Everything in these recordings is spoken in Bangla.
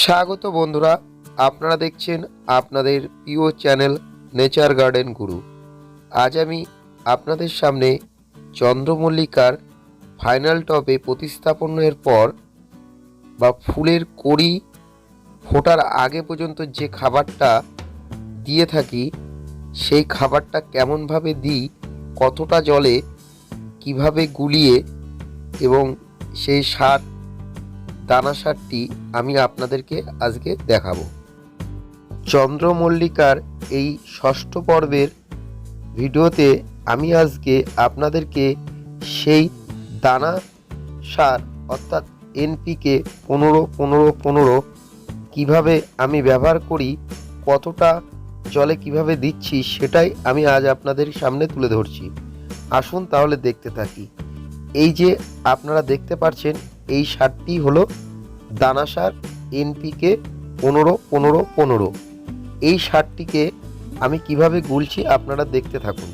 স্বাগত বন্ধুরা, আপনারা দেখছেন আপনাদের প্রিয় চ্যানেল নেচার গার্ডেন গুরু। আজ আমি আপনাদের সামনে চন্দ্রমল্লিকার ফাইনাল টপে প্রতিস্থাপনের পর বা ফুলের কড়ি ফোটার আগে পর্যন্ত যে খাবারটা দিয়ে থাকি, সেই খাবারটা কেমনভাবে দিই, কতটা জলে, কীভাবে গুলিয়ে এবং সেই সার দানা সারটি আমি আপনাদেরকে আজকে দেখাবো। চন্দ্রমল্লিকার এই ষষ্ঠ পর্বের ভিডিওতে আমি আজকে আপনাদেরকে সেই দানা সার অর্থাৎ এনপিকে পনেরো পনেরো পনেরো কীভাবে আমি ব্যবহার করি, কতটা জলে কীভাবে দিচ্ছি সেটাই আমি আজ আপনাদের সামনে তুলে ধরছি। আসুন তাহলে দেখতে থাকি। এই যে আপনারা দেখতে পাচ্ছেন এই সারটি হলো দানা সার এনপিকে পনেরো পনেরো পনেরো। এই সারটিকে আমি কীভাবে গুলছি আপনারা দেখতে থাকুন।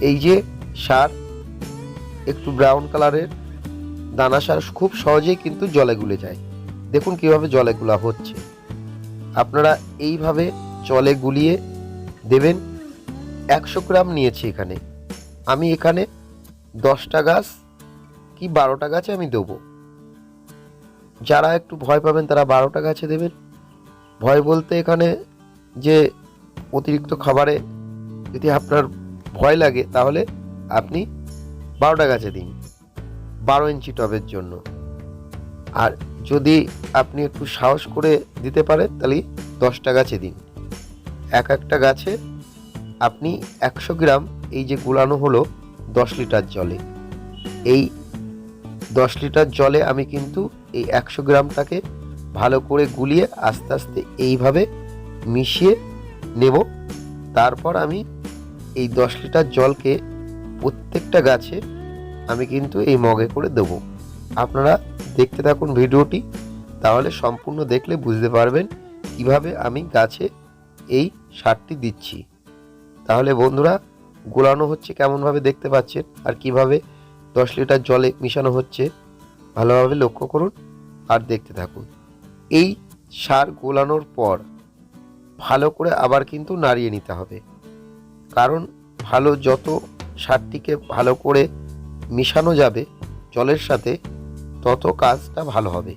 এই যে সার, একটু ব্রাউন কালারের দানা সার খুব সহজেই কিন্তু জলে গুলে যায়। দেখুন কীভাবে জলে গুলা হচ্ছে। আপনারা এইভাবে জলে গুলিয়ে দেবেন। একশো গ্রাম নিয়েছি এখানে। আমি এখানে দশটা গাছ কি বারোটা গাছে আমি দেবো। যারা একটু ভয় পাবেন, তারা বারোটা গাছে দেবেন। ভয় বলতে এখানে যে অতিরিক্ত খাবারে যদি আপনার ভয় লাগে, তাহলে আপনি বারোটা গাছে দিন। বারো ইঞ্চি টবের জন্য। আর যদি আপনি একটু সাহস করে দিতে পারেন, তাহলে দশটা গাছে দিন। এক একটা গাছে আপনি একশো গ্রাম এই যে গুলানো হলো দশ লিটার জলে, এই দশ লিটার জলে আমি কিন্তু এই একশো গ্রামটাকে ভালো করে গুলিয়ে আস্তে আস্তে এইভাবে মিশিয়ে নেব। তারপর আমি এই দশ লিটার জলকে প্রত্যেকটা গাছে আমি কিন্তু এই মগে করে দেব। আপনারা দেখতে থাকুন ভিডিওটি, তাহলে সম্পূর্ণ দেখলে বুঝতে পারবেন কীভাবে আমি গাছে এই সারটি দিচ্ছি। তাহলে বন্ধুরা, গোলানো হচ্ছে কেমনভাবে দেখতে পাচ্ছেন আর কীভাবে দশ লিটার জলে মিশানো হচ্ছে, ভালোভাবে লক্ষ্য করুন আর দেখতে থাকুন। এই সার গোলানোর পর ভালো করে আবার কিন্তু নাড়িয়ে নিতে হবে। কারণ ভালো যত সারটিকে ভালো করে মিশানো যাবে জলের সাথে, তত কাজটা ভালো হবে।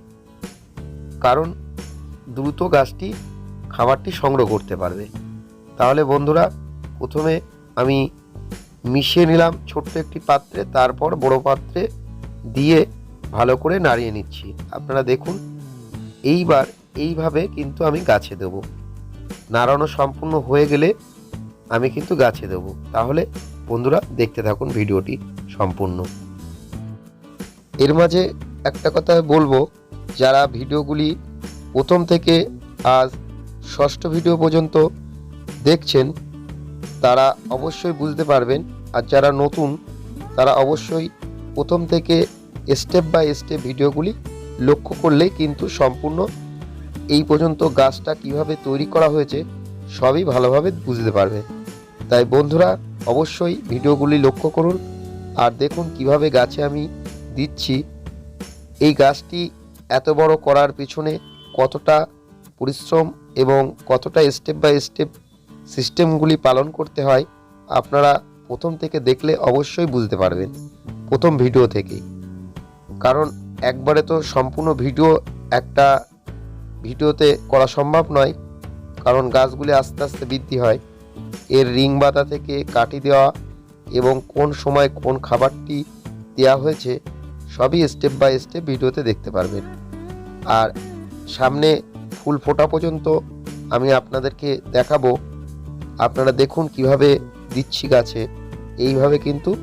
কারণ দ্রুত গাছটি খাবারটি সংগ্রহ করতে পারবে। তাহলে বন্ধুরা, প্রথমে আমি মিশিয়ে নিলাম ছোট্ট একটি পাত্রে, তারপর বড় পাত্রে দিয়ে ভালো করে নাড়িয়ে নিচ্ছি। আপনারা দেখুন, এইবার এইভাবে কিন্তু আমি গাছে দেব। নাড়ানো সম্পূর্ণ হয়ে গেলে আমি কিন্তু গাছে দেব। তাহলে বন্ধুরা, দেখতে থাকুন ভিডিওটি সম্পূর্ণ। এর মাঝে একটা কথা বলব, যারা ভিডিওগুলি প্রথম থেকে আজ ষষ্ঠ ভিডিও পর্যন্ত দেখছেন, তারা অবশ্যই বুঝতে পারবেন আর যারা নতুন, তারা অবশ্যই প্রথম থেকে স্টেপ বাই স্টেপ ভিডিওগুলি লক্ষ্য করলেই কিন্তু সম্পূর্ণ এই পর্যন্ত গাছটা কীভাবে তৈরি করা হয়েছে, সবই ভালোভাবে বুঝতে পারবে। তাই বন্ধুরা, অবশ্যই ভিডিওগুলি লক্ষ্য করুন আর দেখুন কীভাবে গাছে আমি দিচ্ছি। এই গাছটি এত বড় করার পিছনে কতটা পরিশ্রম এবং কতটা স্টেপ বাই স্টেপ সিস্টেমগুলি পালন করতে হয়, আপনারা প্রথম থেকে দেখলে অবশ্যই বুঝতে পারবেন, প্রথম ভিডিও থেকেই কারণ একবারে তো সম্পূর্ণ ভিডিও একটা ভিডিওতে করা সম্ভব নয়, কারণ গাছগুলি আস্তে আস্তে বৃদ্ধি হয়। এর রিং বাতা থেকে কাটি দেওয়া এবং কোন সময় কোন খাবারটি দেওয়া হয়েছে, সবই স্টেপ বাই স্টেপ ভিডিওতে দেখতে পারবেন। আর সামনে ফুল ফোটা পর্যন্ত আমি আপনাদেরকে দেখাবো, আপনারা দেখুন কীভাবে দিচ্ছি গাছে। এইভাবে কিন্তু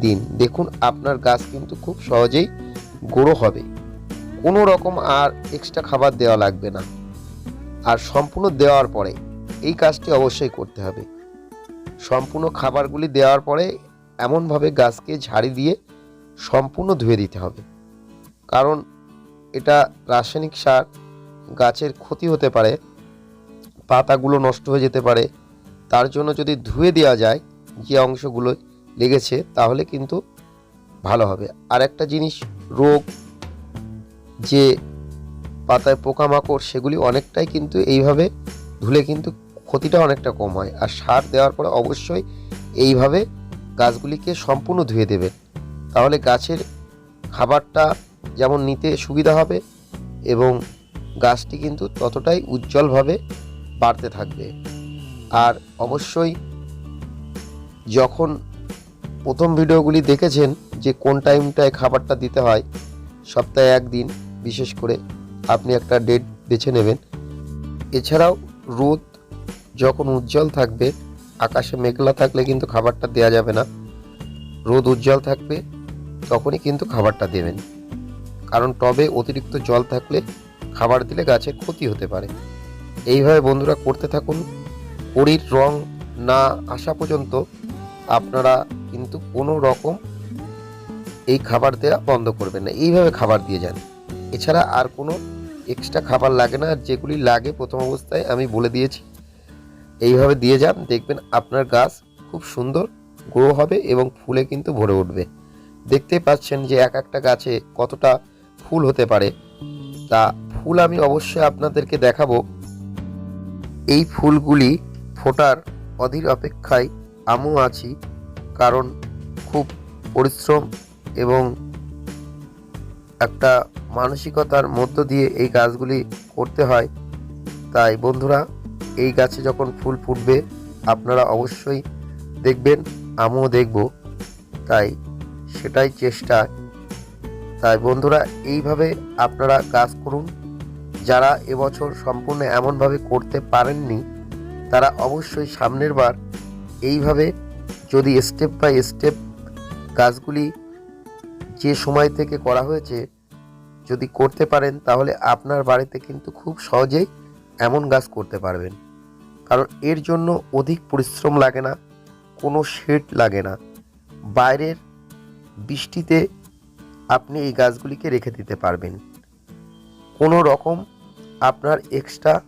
দিন। দেখুন, আপনার গাছ কিন্তু খুব সহজেই গ্রো হবে। কোনো রকম আর এক্সট্রা খাবার দেওয়া লাগবে না। আর সম্পূর্ণ দেওয়ার পরে এই কাজটি অবশ্যই করতে হবে। সম্পূর্ণ খাবারগুলি দেওয়ার পরে এমনভাবে গাছকে ঝাড়ি দিয়ে সম্পূর্ণ ধুয়ে দিতে হবে। কারণ এটা রাসায়নিক সার, গাছের ক্ষতি হতে পারে, পাতাগুলো নষ্ট হয়ে যেতে পারে। তার জন্য যদি ধুয়ে দেওয়া যায় যে অংশগুলো লেগেছে, তাহলে কিন্তু ভালো হবে। আর একটা জিনিস, রোগ যে পাতায় পোকামাকড়, সেগুলি অনেকটাই কিন্তু এইভাবে ধুলে কিন্তু ক্ষতিটা অনেকটা কম হয়। আর সার দেওয়ার পরে অবশ্যই এইভাবে গাছগুলিকে সম্পূর্ণ ধুয়ে দেবেন তাহলে গাছের খাবারটা যেমন নিতে সুবিধা হবে এবং গাছটি কিন্তু ততটাই উজ্জ্বলভাবে বাড়তে থাকবে। আর অবশ্যই যখন প্রথম ভিডিওগুলি দেখেছেন যে কোন টাইমটায় খাবারটা দিতে হয়, সপ্তাহে একদিন, বিশেষ করে আপনি একটা ডেট বেছে নেবেন। এছাড়াও রোদ যখন উজ্জ্বল থাকবে, আকাশে মেঘলা থাকলে কিন্তু খাবারটা দেওয়া যাবে না। রোদ উজ্জ্বল থাকবে, তখনই কিন্তু খাবারটা দেবেন। কারণ টবে অতিরিক্ত জল থাকলে খাবার দিলে গাছের ক্ষতি হতে পারে। এইভাবে বন্ধুরা করতে থাকুন। কড়ির রং না আসা পর্যন্ত আপনারা কিন্তু কোনো রকম এই খাবার দেওয়া বন্ধ করবেন না। এইভাবে খাবার দিয়ে যান। এছাড়া আর কোনো এক্সট্রা খাবার লাগে না যেগুলি লাগে প্রথম অবস্থায় আমি বলে দিয়েছি। এইভাবে দিয়ে যান, দেখবেন আপনার গাছ খুব সুন্দর গ্রো হবে এবং ফুলে কিন্তু ভরে উঠবে। দেখতে পাচ্ছেন যে এক একটা গাছে কতটা ফুল হতে পারে। তা ফুল আমি অবশ্যই আপনাদেরকে দেখাবো। এই ফুলগুলি ফোটার অধীর অপেক্ষায় আমিও আছি, কারণ খুব পরিশ্রম এবং একটা মানসিকতার মধ্য দিয়ে এই গাছগুলি করতে হয়। তাই বন্ধুরা, এই গাছে যখন ফুল ফুটবে, আপনারা অবশ্যই দেখবেন, আমিও দেখব। তাই সেটাই চেষ্টা। তাই বন্ধুরা, এইভাবে আপনারা কাজ করুন। যারা এবছর সম্পূর্ণ এমনভাবে করতে পারেননি, তারা অবশ্যই সামনের বার এইভাবে যদি স্টেপ বাই স্টেপ গাছগুলি যে সময় থেকে করা হয়েছে যদি করতে পারেন, তাহলে আপনার বাড়িতে কিন্তু খুব সহজেই এমন গাছ করতে পারবেন। কারণ এর জন্য অধিক পরিশ্রম লাগে না, কোনো শেড লাগে না। বাইরের বৃষ্টিতে আপনি এই গাছগুলিকে রেখে দিতে পারবেন। কোনো রকম আপনার এক্সট্রা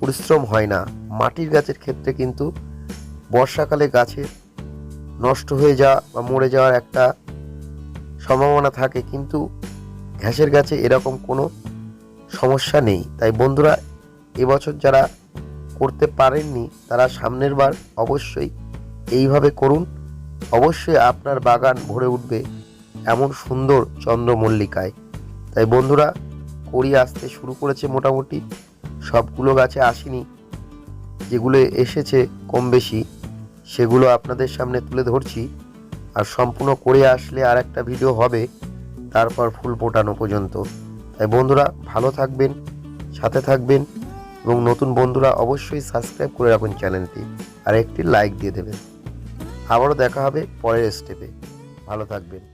পরিশ্রম হয় না। মাটির গাছের ক্ষেত্রে কিন্তু বর্ষাকালে গাছের নষ্ট হয়ে যাওয়া বা মরে যাওয়ার একটা সম্ভাবনা থাকে, কিন্তু ঘাসের গাছে এরকম কোনো সমস্যা নেই। তাই বন্ধুরা, এবছর যারা করতে পারেননি, তারা সামনের বার অবশ্যই এইভাবে করুন। অবশ্যই আপনার বাগান ভরে উঠবে এমন সুন্দর চন্দ্রমল্লিকায়। তাই বন্ধুরা করি আসতে শুরু করেছে মোটামুটি। সবগুলো গাছে আসেনি, যেগুলো এসেছে কম বেশি সেগুলো আপনাদের সামনে তুলে ধরছি। আর সম্পূর্ণ করে আসলে আর একটা ভিডিও হবে, তারপর ফুল ফোটানো পর্যন্ত। তাই বন্ধুরা, ভালো থাকবেন, সাথে থাকবেন, এবং নতুন বন্ধুরা অবশ্যই সাবস্ক্রাইব করে রাখুন চ্যানেলটি, আর একটি লাইক দিয়ে দেবেন। আবারও দেখা হবে পরের স্টেপে ভালো থাকবেন।